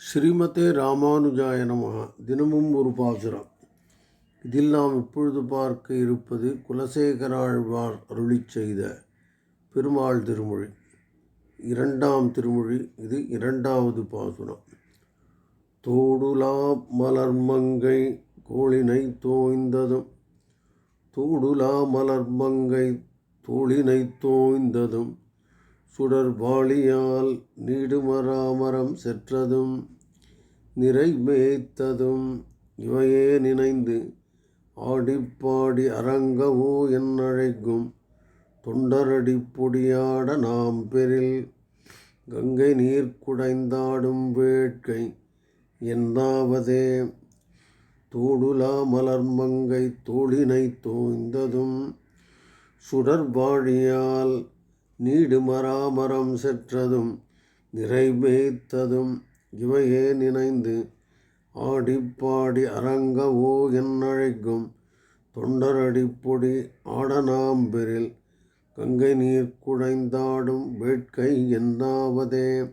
ஸ்ரீமதே ராமானுஜாய நமகா தினமும் ஒரு பாசுரம். இதில் நாம் இப்பொழுது பார்க்க இருப்பது குலசேகராழ்வார் அருளிச் செய்த பெருமாள் திருமொழி. இரண்டாம் திருமொழி இது இரண்டாவது பாசுரம். தோடுலா மலர்மங்கை கோளினை தோய்ந்ததும் தோடுலா மலர்மங்கை தோளினை தோய்ந்ததும் சுடர்பாளியால் நீடுமராமரம் செற்றதும் நிறைமேய்த்ததும் இவையே நினைந்து ஆடிப்பாடி அரங்கவோ என்னழைக்கும் தொண்டரடி பொடியாட நாம் பெரில் கங்கை நீர் குடைந்தாடும் வேட்கை என்னாவதே? தோடுலா மலர்மங்கை தோளினை தோய்ந்ததும் சுடர்பாழியால் நீடுமராமரம் நீடு செற்றதும் நிறைவேத்ததும் இவையே நினைந்து ஆடிப்பாடி அரங்கவோ என்னழைக்கும் தொண்டரடிப்பொடி ஆடனாம்பெரில் கங்கை நீர் குடைந்தாடும் வேட்கை என்னாவதே?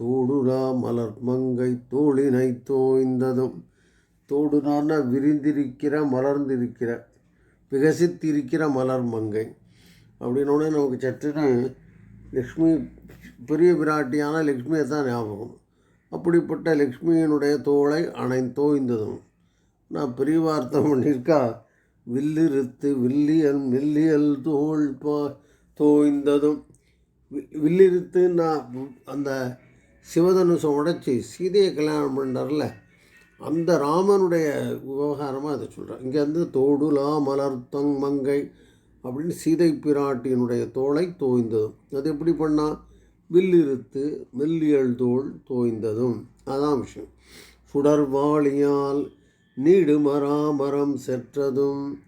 தோடுரா மலர் மங்கை தோளினை தோய்ந்ததும் தோடுனான விரிந்திருக்கிற மலர்ந்திருக்கிற விகசித்திருக்கிற மலர் மங்கை அப்படின்னோடனே நமக்கு சட்டுன்னு லக்ஷ்மி பெரிய பிராட்டியான லக்ஷ்மியை தான் ஞாபகம். அப்படிப்பட்ட லக்ஷ்மியினுடைய தோளை அணை தோய்ந்ததும். நான் பெரிய வார்த்தை பண்ணியிருக்கா? வில்லிருத்து வில்லியல் மில்லியல் தோல் பா தோய்ந்ததும். வி- வில்லிருத்து நான் அந்த சிவதனுசம் உடைச்சி சீதையை கல்யாணம் பண்ணார்ல அந்த ராமனுடைய விவகாரமாக அதை சொல்கிறேன் இங்கேருந்து தோடுலா மலர்த்தங் மங்கை அப்படின்னு சீதை பிராட்டியினுடைய தோளை தோய்ந்ததும். அது எப்படி பண்ணால் வில்லிருத்து மெல்லியல் தோள் தோய்ந்ததும். அதான் விஷயம். சுடர்வாளியால் நீடு மராமரம் செற்றதும்.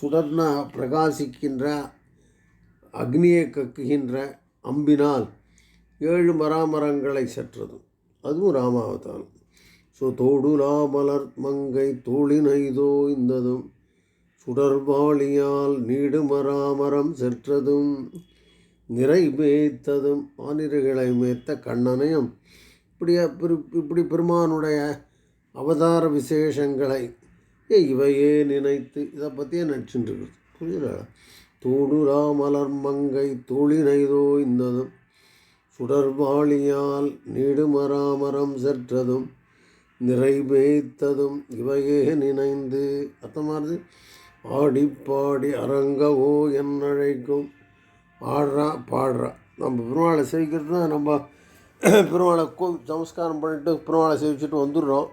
சுடர்னா பிரகாசிக்கின்ற அக்னியை கக்குகின்ற அம்பினால் ஏழு மராமரங்களை செற்றதும். அதுவும் ராமாவதாரம். ஸோ தோடுலா மலர் மங்கை தோளினைதோ இந்ததும் சுடர்பாளியால் நீடுமராமரம் சென்றதும் செற்றதும் நிறை மேய்த்ததும் மேய்த்த கண்ணனையும். இப்படி இப்படி பெருமானுடைய அவதார விசேஷங்களை இவையே நினைத்து இதை பற்றியே நடிச்சுட்டு புரியல தூடுரா மலர் மங்கை தோளினைதோ இந்ததும் சுடர்பாளியால் நீடுமராமரம் சென்றதும் செற்றதும் நிறைவேத்ததும் இவையே நினைந்து அர்த்தமானது ஆடிப்பாடி அரங்கவோ என்னழைக்கும். ஆடுறா பாடுறா. நம்ம பெருமாளை சேவிக்கிறது தான் நம்ம பெருமாளை கோ நமஸ்காரம் பண்ணிட்டு பெருமாளை சேவிச்சுட்டு வந்துடுறோம்.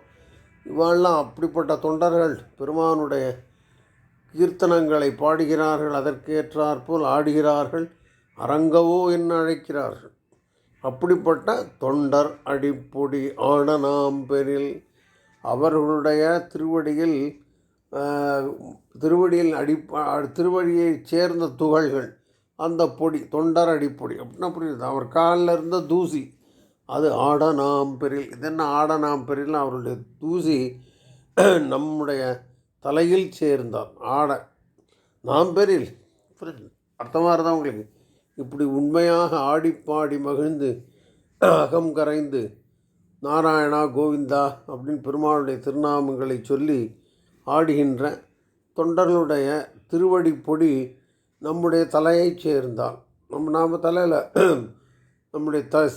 இவாளெலாம் அப்படிப்பட்ட தொண்டர்கள். பெருமானுடைய கீர்த்தனங்களை பாடுகிறார்கள் அதற்கேற்றாற்போல் ஆடுகிறார்கள் அரங்கவோ என்ன அழைக்கிறார்கள் அப்படிப்பட்ட தொண்டர் அடிப்பொடி ஆடனாம்பெரில் அவர்களுடைய திருவடியில் திருவடியில் அடி திருவடியைச் சேர்ந்த துகள்கள் அந்த பொடி தொண்டர் அடிப்பொடி அப்படின்னா புரியுது. அவர் காலில் இருந்த தூசி அது ஆடனாம்பெரில் இது என்ன ஆடனாம்பெரில் அவருடைய தூசி நம்முடைய தலையில் சேர்ந்தார். ஆட நாம் பெரில். அர்த்தமாக இருந்தால் உங்களுக்கு? இப்படி உண்மையாக ஆடிப்பாடி மகிழ்ந்து அகம் கரைந்து நாராயணா கோவிந்தா அப்படின்னு பெருமாளுடைய திருநாமங்களை சொல்லி ஆடுகின்ற தொண்டர்களுடைய திருவடி பொடி நம்முடைய தலையைச் சேர்ந்தான் நம்ம நாம் தலையில் நம்முடைய த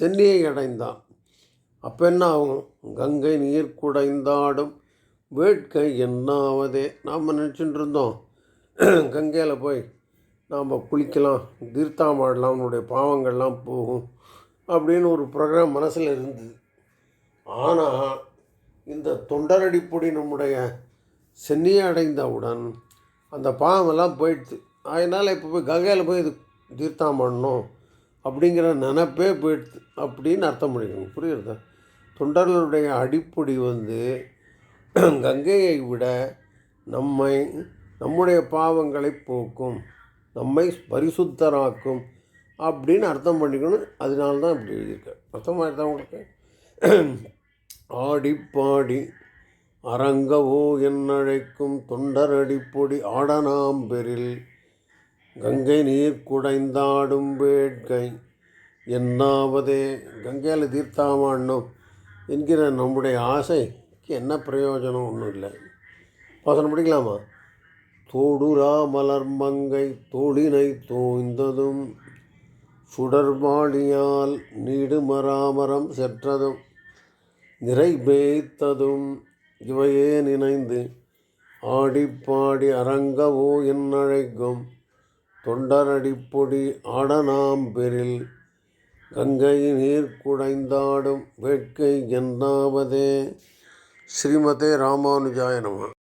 சென்னியை அடைந்தான். அப்போ என்ன ஆகும்? கங்கை நீர் குடைந்தாடும் வேட்கை என்னாவதே? நாம் நினச்சிட்டு இருந்தோம். கங்கையில் போய் நாம் குளிக்கலாம் தீர்த்தாமாடலாம் அவனுடைய பாவங்கள்லாம் போகும் அப்படின்னு ஒரு ப்ரோக்ராம் மனசில் இருந்தது. ஆனால் இந்த தொண்டரடிப்பொடி நம்முடைய சென்னையை அடைந்தவுடன் அந்த பாவமெல்லாம் போயிடுது. அதனால் இப்போ போய் கங்கையில் போய் இது தீர்த்தம் பண்ணணும் அப்படிங்கிற நினப்பே போயிடுது அப்படின்னு அர்த்தம் பண்ணிக்கணும் புரியுறதா? தொண்டர்களுடைய அடிப்படை வந்து கங்கையை விட நம்மை நம்முடைய பாவங்களை போக்கும் நம்மை பரிசுத்தராக்கும் அப்படின்னு அர்த்தம் பண்ணிக்கணும். அதனால தான் இப்படி எழுதியிருக்கேன் அர்த்தமாக இருந்தால் உங்களுக்கு? ஆடிப்பாடி அரங்கவோ என்னழைக்கும் தொண்டரடிப்பொடி ஆடனாம்பெரில் கங்கை நீர் குடைந்தாடும் வேட்கை. என்னாவதே? கங்கையில் தீர்த்தாமாடணும் என்கிற நம்முடைய ஆசைக்கு என்ன பிரயோஜனம்? ஒன்றும் இல்லை. பாசனம் படிக்கலாமா? தோடுரா மலர் மங்கை தோளினை தோய்ந்ததும் சுடர்வாளியால் நீடுமராமரம் செற்றதும் நிறைவேய்த்ததும் இவையே நினைந்து ஆடிப்பாடி அரங்கவோ என்னழைக்கும். தொண்டரடிப்பொடி ஆடனாம்பெரில் கங்கை நீர் குடைந்தாடும் வேட்கை என்னாவதே. ஸ்ரீமதே ராமானுஜாய நம.